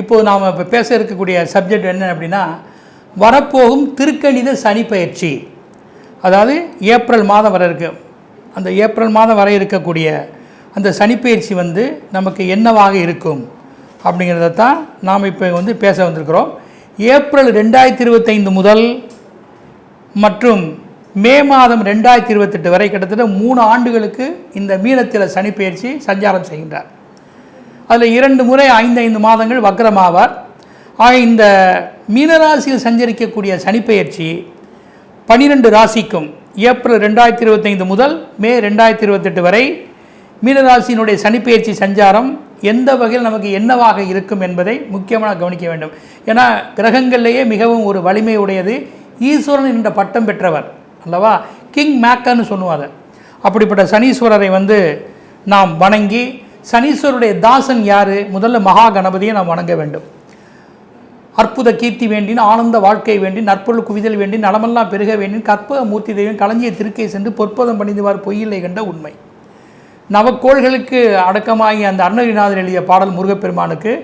இப்போது நாம் இப்போ பேச இருக்கக்கூடிய சப்ஜெக்ட் என்ன அப்படின்னா வரப்போகும் திருக்கணித சனி பயிற்சி. அதாவது ஏப்ரல் மாதம் வர இருக்கு. அந்த ஏப்ரல் மாதம் வர இருக்கக்கூடிய அந்த சனிப்பயிற்சி வந்து நமக்கு என்னவாக இருக்கும் அப்படிங்கிறத தான் நாம் இப்போ வந்து பேச வந்திருக்கிறோம். ஏப்ரல் ரெண்டாயிரத்தி இருபத்தைந்து முதல் மற்றும் மே மாதம் ரெண்டாயிரத்தி இருபத்தெட்டு வரை கிட்டத்தட்ட மூணு ஆண்டுகளுக்கு இந்த மீனத்தில் சனிப்பயிற்சி சஞ்சாரம் செய்கின்றார். அதில் இரண்டு முறை ஐந்து ஐந்து மாதங்கள் வக்ரமாவார். ஆக இந்த மீனராசியில் சஞ்சரிக்கக்கூடிய சனிப்பெயர்ச்சி பனிரெண்டு ராசிக்கும் ஏப்ரல் ரெண்டாயிரத்தி இருபத்தைந்து முதல் மே ரெண்டாயிரத்தி இருபத்தெட்டு வரை மீனராசியினுடைய சனிப்பெயர்ச்சி சஞ்சாரம் எந்த வகையில் நமக்கு என்னவாக இருக்கும் என்பதை முக்கியமாக கவனிக்க வேண்டும். ஏன்னா கிரகங்கள்லேயே மிகவும் ஒரு வலிமை உடையது. ஈஸ்வரன் என்ற பட்டம் பெற்றவர் அல்லவா? கிங் மேக்கன்னு சொல்லுவார் அப்படிப்பட்ட சனீஸ்வரரை வந்து நாம் வணங்கி சனீஸ்வருடைய தாசன் யார்? முதல்ல மகா கணபதியை நாம் வணங்க வேண்டும். அற்புத கீர்த்தி வேண்டின் ஆனந்த வாழ்க்கை வேண்டி நற்பொருள் குவிதல் வேண்டி நலமெல்லாம் பெருக வேண்டின் கற்பக மூர்த்தி தெய்வம் களஞ்சிய திருக்கை சென்று பொற்பதம் பணிந்துவார் பொய்யில்லை கண்ட உண்மை. நவக்கோள்களுக்கு அடக்கமாகி அந்த அருணகிரிநாதர் எழுதிய பாடல் முருகப்பெருமானுக்கு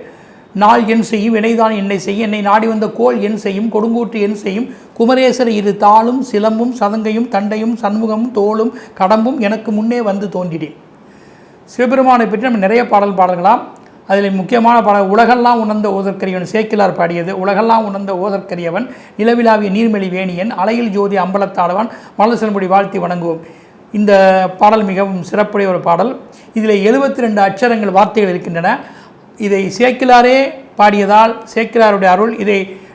நாள் என் செய்யும் வினைதான் என்னை செய்யும் என்னை நாடி வந்த கோள் என் செய்யும் கொடுங்கூற்று என் செய்யும் குமரேசர் இரு தாளும் சிலம்பும் சதங்கையும் தண்டையும் சண்முகமும் தோளும் கடம்பும் எனக்கு முன்னே வந்து தோன்றினேன் சிவபெருமானை பற்றி நம்ம நிறைய பாடல் பாடல்களாம் அதில் முக்கியமான பாடல் உலகெல்லாம் உணர்ந்த ஓதற்கரியவன் சேக்கிலார் பாடியது உலகெல்லாம் உணர்ந்த ஓதற்கரியவன் நிலவிலாவிய நீர்மெளி வேணியன் அலையில் ஜோதி அம்பலத்தாடவன் மலர் செல்படி வாழ்த்தி வணங்குவோம். இந்த பாடல் மிகவும் சிறப்புடைய ஒரு பாடல். இதில் எழுபத்தி ரெண்டு அச்சரங்கள் வார்த்தைகள் இருக்கின்றன. இதை சேக்கிலாரே பாடியதால் சேக்கிலாருடைய அருள் இதை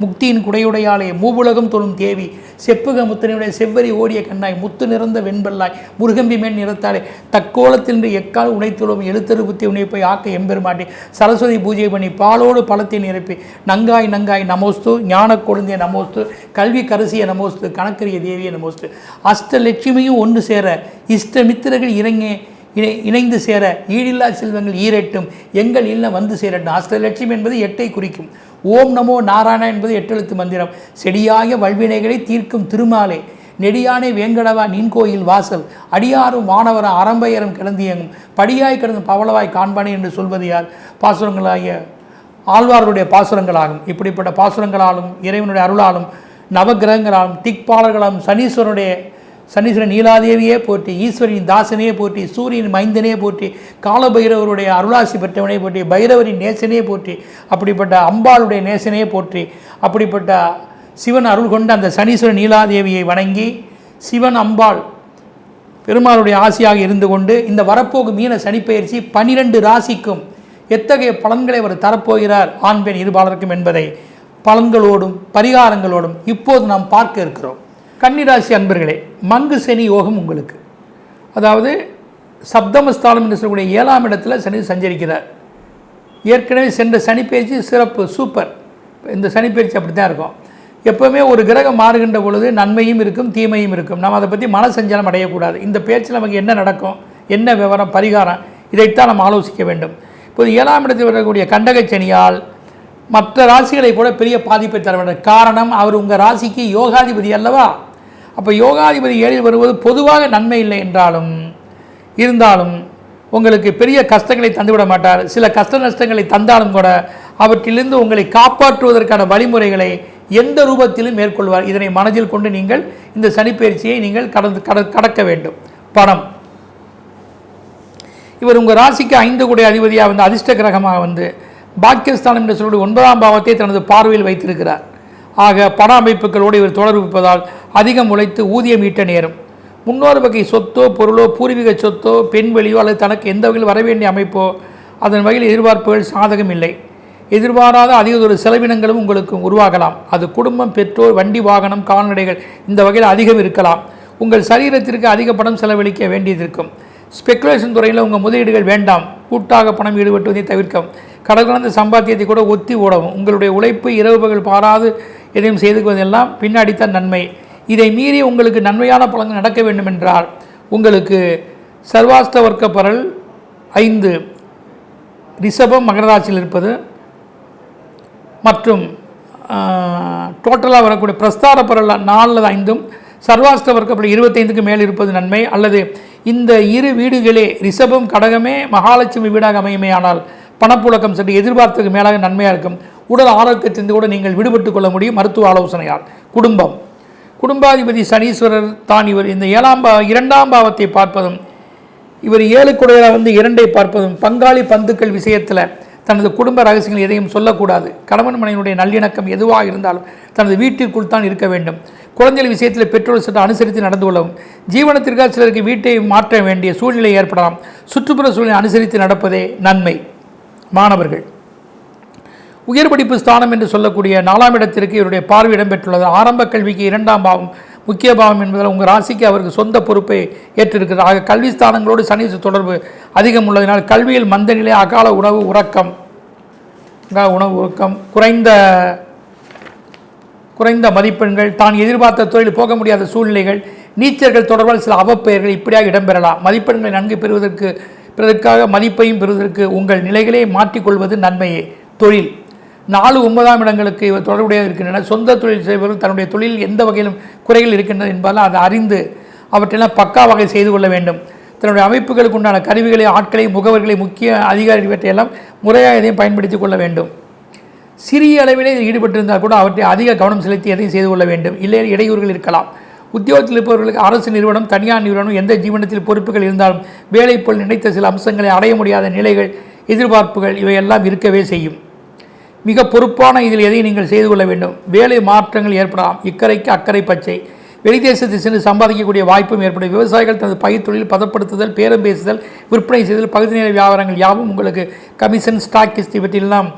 முக்தியின் குடையுடையாலே மூவுலகம் தொழும் தேவி செப்புக முத்தனையுடைய செவ்வரி ஓடிய கண்ணாய் முத்து நிறந்த வெண்பல்லாய் முருகம்பி மேல் நிறத்தாலே தக்கோலத்தின்றி எக்கால் உடைத்துளும் எழுத்தரு புத்தி உன்னை போய் ஆக்க எம்பெருமாட்டி சரஸ்வதி பூஜை பண்ணி பாலோடு பழத்தை நிரப்பி நங்காய் நங்காய் நமோஸ்து ஞான கொழுந்திய நமோஸ்து கல்வி கரசிய நமோஸ்து கணக்கரிய தேவிய நமோஸ்து. அஷ்டலட்சுமியும் ஒன்று சேர இஷ்டமித்திரர்கள் இறங்கே இணை இணைந்து சேர ஈடில்லா செல்வங்கள் ஈரெட்டும் எங்கள் இல்லம் வந்து சேரட்டும். அஷ்டலட்சுமி என்பது எட்டை குறிக்கும். ஓம் நமோ நாராயணா என்பது எட்டெழுத்து மந்திரம். செடியாய வல்வினைகளை தீர்க்கும் திருமாலே. நெடியானே வேங்கடவா நின் கோயில் வாசல். அடியாரும் வானவரும் அறம்பயரும் கிளந்தியங்கும் படியாய் கிடந்து பவளவாய் காண்பானே என்று சொல்வது யார்? பாசுரங்களாகிய ஆழ்வார்களுடைய பாசுரங்களாகும். இப்படிப்பட்ட பாசுரங்களாலும் இறைவனுடைய அருளாலும் நவகிரகங்களாலும் திக்பாலர்களாலும் சனீஸ்வரனுடைய சனீஸ்வரன் நீலாதேவியே போற்றி ஈஸ்வரின் தாசனே போற்றி சூரியன் மைந்தனே போற்றி காலபைரவருடைய அருளாசி பெற்றவனே போற்றி பைரவரின் நேசனே போற்றி அப்படிப்பட்ட அம்பாளுடைய நேசனே போற்றி அப்படிப்பட்ட சிவன் அருள் கொண்ட அந்த சனீஸ்வரன் நீலாதேவியை வணங்கி சிவன் அம்பாள் பெருமாளுடைய ஆசியாக இருந்து கொண்டு இந்த வரப்போக்கு மீன சனிப்பெயர்ச்சி பனிரெண்டு ராசிக்கும் எத்தகைய பலன்களை அவர் தரப்போகிறார் ஆண் பெண் இருபாலருக்கும் என்பதை பலன்களோடும் பரிகாரங்களோடும் இப்போது நாம் பார்க்க இருக்கிறோம். கன்னிராசி அன்பர்களே மங்கு சனி யோகம் உங்களுக்கு. அதாவது சப்தமஸ்தானம் என்று சொல்லக்கூடிய ஏழாம் இடத்தில் சனி சஞ்சரிக்கிறார். ஏற்கனவே சென்ற சனிப்பெயர்ச்சி சிறப்பு சூப்பர். இந்த சனிப்பெயர்ச்சி அப்படி தான் இருக்கும். எப்போவுமே ஒரு கிரகம் மாறுகின்ற பொழுது நன்மையும் இருக்கும் தீமையும் இருக்கும். நம்ம அதை பற்றி மனசஞ்சலம் அடையக்கூடாது. இந்த பேச்சில் நமக்கு என்ன நடக்கும் என்ன விவரம் பரிகாரம் இதைத்தான் நம்ம ஆலோசிக்க வேண்டும். இப்போது ஏழாம் இடத்தில் வரக்கூடிய கண்டகச்சனியால் மற்ற ராசிகளை கூட பெரிய பாதிப்பை தர வேண்டும். காரணம் அவர் உங்கள் ராசிக்கு யோகாதிபதி அல்லவா? அப்போ யோகாதிபதி ஏழில் வருவது பொதுவாக நன்மை இல்லை என்றாலும் இருந்தாலும் உங்களுக்கு பெரிய கஷ்டங்களை தந்துவிட மாட்டார். சில கஷ்ட நஷ்டங்களை தந்தாலும் கூட அவற்றிலிருந்து உங்களை காப்பாற்றுவதற்கான வழிமுறைகளை எந்த ரூபத்திலும் மேற்கொள்வார். இதனை மனதில் கொண்டு நீங்கள் இந்த சனிப்பயிற்சியை நீங்கள் கடந்து கட கடக்க வேண்டும். பணம். இவர் உங்கள் ராசிக்கு ஐந்து கூடிய அதிபதியாக வந்து அதிர்ஷ்ட கிரகமாக வந்து பாக்கியஸ்தானம் என்று சொல்லி ஒன்பதாம் பாவத்தை தனது பார்வையில் வைத்திருக்கிறார். ஆக பண அமைப்புகளோடு இவர் தொடர்பு இருப்பதால் அதிகம் உழைத்து ஊதியம் ஈட்ட நேரும். முன்னோர் வகை சொத்தோ பொருளோ பூர்வீக சொத்தோ பெண் வழியோ அல்லது தனக்கு எந்த வகையில் வரவேண்டிய அமைப்போ அதன் வகையில் எதிர்பார்ப்புகள் சாதகம் இல்லை. எதிர்பாராத அதிகதொரு செலவினங்களும் உங்களுக்கு உருவாகலாம். அது குடும்பம் பெற்றோர் வண்டி வாகனம் கால்நடைகள் இந்த வகையில் அதிகம் இருக்கலாம். உங்கள் சரீரத்திற்கு அதிக பணம் செலவழிக்க வேண்டியதிருக்கும். ஸ்பெக்குலேஷன் ஸ்பெகுலேஷன் துறையில் உங்கள் முதலீடுகள் வேண்டாம். கூட்டாக பணம் ஈடுபட்டுவதை தவிர்க்கவும். கடல் சம்பாத்தியத்தை கூட ஒத்தி ஓடவும். உங்களுடைய உழைப்பு இரவு பகல் பாராது எதையும் செய்து கொள்வதெல்லாம் பின்னாடித்தான் நன்மை. இதை மீறி உங்களுக்கு நன்மையான பலன்கள் நடக்க வேண்டுமென்றால் உங்களுக்கு சர்வாஸ்த வர்க்க பரல் ஐந்து ரிஷபம் மகராசியில் இருப்பது மற்றும் டோட்டலாக வரக்கூடிய பிரஸ்தார பரல் நாலில் ஐந்தும் சர்வாஸ்த வர்க்கப்படி இருபத்தைந்துக்கு மேல் இருப்பது நன்மை அல்லது இந்த இரு வீடுகளே ரிஷபம் கடகமே மகாலட்சுமி வீடாக அமையுமே ஆனால் பணப்புழக்கம் சற்று எதிர்பார்த்ததுக்கு மேலாக நன்மையாக இருக்கும். உடல் ஆரோக்கியத்திலிருந்து கூட நீங்கள் விடுபட்டு கொள்ள முடியும் மருத்துவ ஆலோசனையால். குடும்பம். குடும்பாதிபதி சனீஸ்வரர் தான் இவர். இந்த ஏழாம் பா இரண்டாம் பாவத்தை பார்ப்பதும் இவர் ஏழு குடையில் வந்து இரண்டை பார்ப்பதும் பங்காளி பந்துக்கள் விஷயத்தில் தனது குடும்ப ரகசியங்கள் எதையும் சொல்லக்கூடாது. கணவன் மனைவியுடைய நல்லிணக்கம் எதுவாக இருந்தாலும் தனது வீட்டிற்குள் தான் இருக்க வேண்டும். குழந்தைகள் விஷயத்தில் பெற்றோர் சற்று அனுசரித்து நடந்து கொள்ளவும் ஜீவனத்திற்காக சிலருக்கு வீட்டை மாற்ற வேண்டிய சூழ்நிலை ஏற்படலாம். சுற்றுப்புற சூழ்நிலை அனுசரித்து நடப்பதே நன்மை. மாணவர்கள் உயர் படிப்பு ஸ்தானம் என்று சொல்லக்கூடிய நாலாம் இடத்திற்கு இவருடைய பார்வை இடம்பெற்றுள்ளது. ஆரம்ப கல்விக்கு இரண்டாம் பாவம் முக்கிய பாவம் என்பதால் உங்கள் ராசிக்கு அவருக்கு சொந்த பொறுப்பை ஏற்றிருக்கிறார் ஆக கல்வி ஸ்தானங்களோடு சனி தொடர்பு அதிகம் உள்ளதினால் கல்வியில் மந்த நிலை அகால உணவு உறக்கம் அகால உணவு உறக்கம் குறைந்த குறைந்த மதிப்பெண்கள் தான் எதிர்பார்த்த தொழில் போக முடியாத சூழ்நிலைகள் நீச்சர்கள் தொடர்பால் சில அவப்பெயர்கள் இப்படியாக இடம்பெறலாம். மதிப்பெண்களை நன்கு பெறுவதற்கு பிறதற்காக மதிப்பையும் பெறுவதற்கு உங்கள் நிலைகளை மாற்றிக்கொள்வது நன்மையே. தொழில். நாலு ஒன்பதாம் இடங்களுக்கு இவர் தொடர்புடையாக இருக்கின்றன. சொந்த தொழில் செய்பவர்கள் தன்னுடைய தொழில் எந்த வகையிலும் குறைகள் இருக்கின்றன என்பதால் அதை அறிந்து அவற்றெல்லாம் பக்கா வகை செய்து கொள்ள வேண்டும். தன்னுடைய அமைப்புகளுக்கு உண்டான கருவிகளை ஆட்களை முகவர்களை முக்கிய அதிகாரி இவற்றையெல்லாம் முறையாக எதையும் பயன்படுத்திக் கொள்ள வேண்டும். சிறிய அளவிலே ஈடுபட்டிருந்தால் கூட அவற்றை அதிக கவனம் செலுத்தி எதையும் செய்து கொள்ள வேண்டும். இல்லை இடையூறுகள் இருக்கலாம். உத்தியோகத்தில் இருப்பவர்களுக்கு அரசு நிறுவனம் தனியார் நிறுவனம் எந்த ஜீவனத்தில் பொறுப்புகள் இருந்தாலும் வேலை போல் நினைத்த சில அம்சங்களை அடைய முடியாத நிலைகள் எதிர்பார்ப்புகள் இவையெல்லாம் இருக்கவே செய்யும். மிக பொறுப்பான இதில் எதையும் நீங்கள் செய்து கொள்ள வேண்டும்? வேலை மாற்றங்கள் ஏற்படலாம். இக்கரைக்கு அக்கறை பச்சை. வெளிதேசத்தில் சென்று சம்பாதிக்கக்கூடிய வாய்ப்பும் ஏற்படும். விவசாயிகள் தனது பயிர் தொழில் பதப்படுத்துதல் பேரம் பேசுதல் விற்பனை செய்தல் பகுதி நேர வியாபாரங்கள் யாவும் உங்களுக்கு கமிஷன் ஸ்டாக் கிஸ்தி இவற்றிலெல்லாம்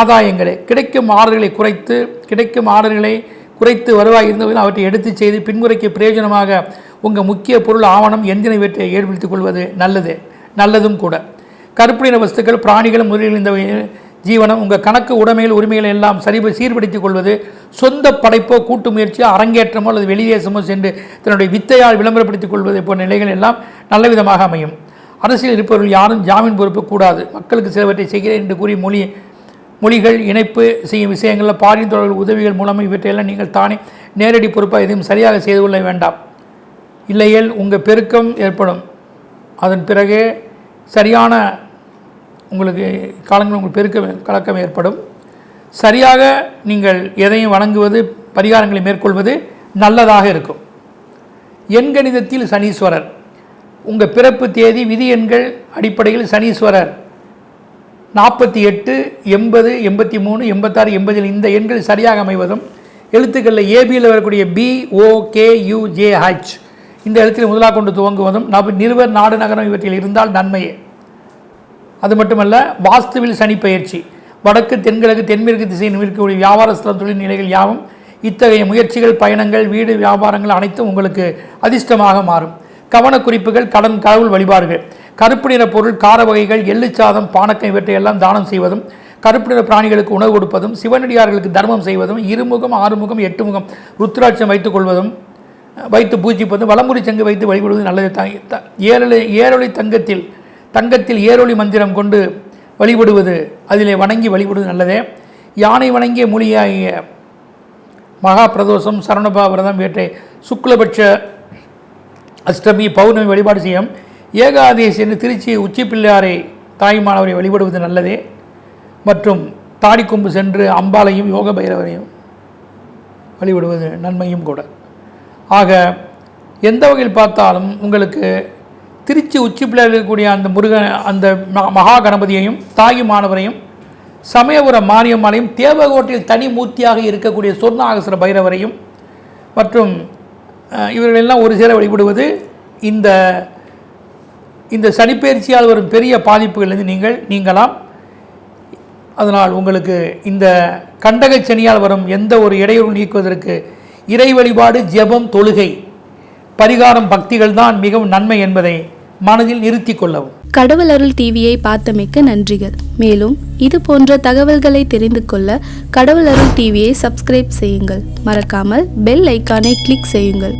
ஆதாயங்களே. கிடைக்கும் ஆர்டர்களை குறைத்து கிடைக்கும் ஆர்டர்களை குறைத்து வருவாய் இருந்தவர்கள் அவற்றை எடுத்து செய்து பின்முறைக்கு பிரயோஜனமாக உங்கள் முக்கிய பொருள் ஆவணம் எந்திர இவற்றை ஏற்படுத்திக் கொள்வது நல்லது. நல்லதும் கூட. கருப்பின வஸ்துக்கள் பிராணிகள் முதலில் இந்த ஜீவனம் உங்கள் கணக்கு உடைமையில் உரிமைகளை எல்லாம் சரி சீர்படுத்திக் கொள்வது சொந்த படைப்போ கூட்டு முயற்சியோ அரங்கேற்றமோ அல்லது வெளிதேசமோ சென்று தன்னுடைய வித்தையால் விளம்பரப்படுத்திக் கொள்வது போன்ற நிலைகள் எல்லாம் நல்ல விதமாக அமையும். அரசியல் இருப்பவர்கள் யாரும் ஜாமீன் பொறுப்பு கூடாது. மக்களுக்கு சிலவற்றை செய்கிறேன் என்று கூறி மொழி மொழிகள் இணைப்பு செய்யும் விஷயங்களில் பாரின் தொடர்கள் உதவிகள் மூலம் இவற்றையெல்லாம் நீங்கள் தானே நேரடி பொறுப்பாக எதையும் சரியாக செய்து கொள்ள வேண்டாம். இல்லையேல் உங்கள் பெருக்கம் ஏற்படும். அதன் பிறகு சரியான உங்களுக்கு காலங்கள் உங்களுக்கு பெருக்க கலக்கம் ஏற்படும். சரியாக நீங்கள் எதையும் வணங்குவது பரிகாரங்களை மேற்கொள்வது நல்லதாக இருக்கும். எண்கணிதத்தில் சனீஸ்வரர். உங்கள் பிறப்பு தேதி விதி எண்கள் அடிப்படையில் சனீஸ்வரர். நாற்பத்தி எட்டு எண்பது எண்பத்தி மூணு எண்பத்தாறு எண்பதில் இந்த எண்கள் சரியாக அமைவதும் எழுத்துக்களில் ஏபியில் வரக்கூடிய P O K U J H இந்த எழுத்தில் முதலாக கொண்டு துவங்குவதும் நபு நிறுவர் நாடு நகரம் இவற்றில் இருந்தால் நன்மையே. அது மட்டுமல்ல வாஸ்துவில் சனி பயிற்சி. வடக்கு தென்கிழக்கு தென்மேற்கு திசையில் இருக்கக்கூடிய வியாபார ஸ்தலம் தொழில் நிலைகள் யாவும் இத்தகைய முயற்சிகள் பயணங்கள் வீடு வியாபாரங்கள் அனைத்தும் உங்களுக்கு அதிர்ஷ்டமாக மாறும். கவனக்குறிப்புகள் கடன் கடவுள் வழிபாடுகள். கருப்பு நிற பொருள் கார வகைகள் எள்ளு சாதம் பானக்கம் இவற்றையெல்லாம் தானம் செய்வதும் கருப்பு நிற பிராணிகளுக்கு உணவு கொடுப்பதும் சிவனடியார்களுக்கு தர்மம் செய்வதும் இருமுகம் ஆறுமுகம் எட்டு முகம் ருத்ராட்சம் வைத்துக் கொள்வதும் வைத்து பூஜிப்பதும் வலமுறை சங்கு வைத்து வழிபடுவது நல்லது. த- ஏழலை தங்கத்தில் தங்கத்தில் ஏரொளி மந்திரம் கொண்டு வழிபடுவது அதிலே வணங்கி வழிபடுவது நல்லதே. யானை வணங்கிய மொழியாகிய மகா பிரதோஷம் சரணபா விரதம் சுக்லபட்ச அஷ்டமி பௌர்ணமி வழிபாடு செய்யும் ஏகாதேசி என்று திருச்சி உச்சி பிள்ளையாரை தாய்மானவரை வழிபடுவது நல்லதே. மற்றும் தாடிக்கொம்பு சென்று அம்பாளையும் யோக பைரவரையும் வழிபடுவது நன்மையும் கூட. ஆக எந்த வகையில் பார்த்தாலும் உங்களுக்கு திருச்சி உச்சி இருக்கக்கூடிய அந்த முருகன் அந்த ம- மகா கணபதியையும் தாயி மாணவரையும் சமயபுரம் மாரியம்மனையும் தேவகோட்டையில் தனி மூர்த்தியாக இருக்கக்கூடிய சொர்ணாகசர பைரவரையும் மற்றும் இவர்களெல்லாம் ஒரு சேர வழிபடுவது இந்த இந்த சனிப்பெயர்ச்சியால் வரும் பெரிய பாதிப்புகளிலிருந்து நீங்கள் நீங்கலாம் அதனால் உங்களுக்கு இந்த கண்டக சனியால் வரும் எந்த ஒரு இடையூறு நீக்குவதற்கு இறை வழிபாடு ஜெபம் தொழுகை பரிகாரம் பக்திகள் தான் மிகவும் நன்மை என்பதை மனதில் நிறுத்தி கொள்ளவும். கடவுள் அருள் டிவியை பார்த்தமைக்க நன்றிகள். மேலும் இது போன்ற தகவல்களை தெரிந்து கொள்ள கடவுள் அருள் டிவியை சப்ஸ்கிரைப் செய்யுங்கள். மறக்காமல் பெல் ஐக்கானை கிளிக் செய்யுங்கள்.